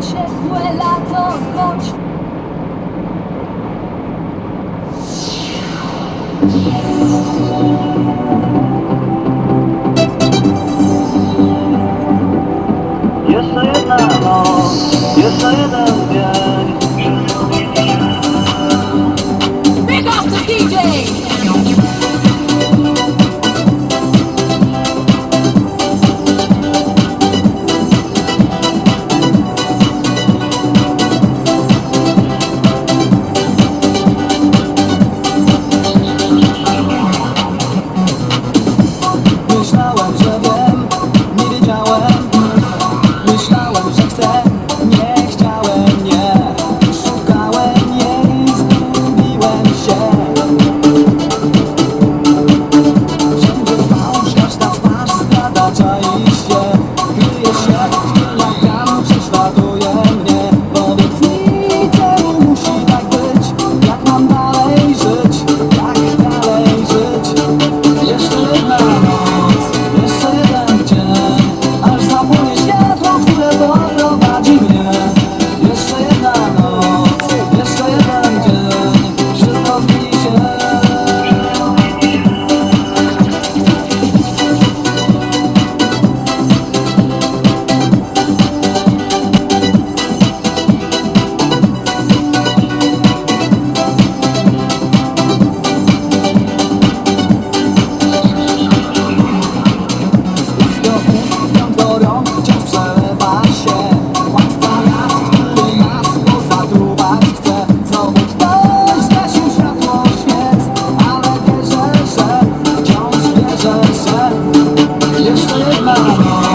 Ciepłe lato, choć myślałam, że Oh.